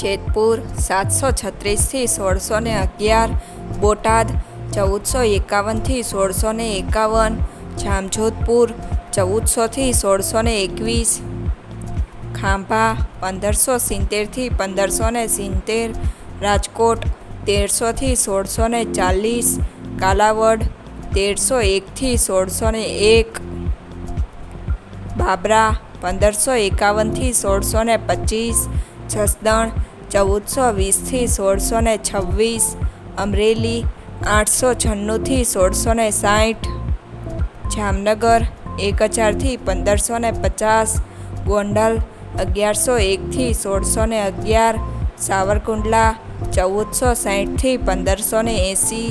જેતપુર સાતસો છત્રીસથી સોળસો ને અગિયાર, બોટાદ ચૌદસો એકાવનથી સોળસો ને એકાવન, જામજોધપુર ચૌદસોથી સોળસો ને એકવીસ, ખાંભા પંદરસો સિત્તેરથી પંદરસો ને સિત્તેર, રાજકોટ તેરસોથી સોળસો ને ચાલીસ, કાલાવડ તેરસો એકથી સોળસો ને એક, બાબરા પંદરસો એકાવનથી સોળસો ને પચીસ જસદણ ચૌદસો વીસથી સોળસો ને છવ્વીસ, અમરેલી આઠસો છન્નુંથી સોળસો ને સાઠ, જામનગર એક હજારથી પંદરસો ને પચાસ, ગોંડલ અગિયારસો એકથી સોળસો ને અગિયાર, સાવરકુંડલા ચૌદસો સાઠથી પંદરસો ને એંસી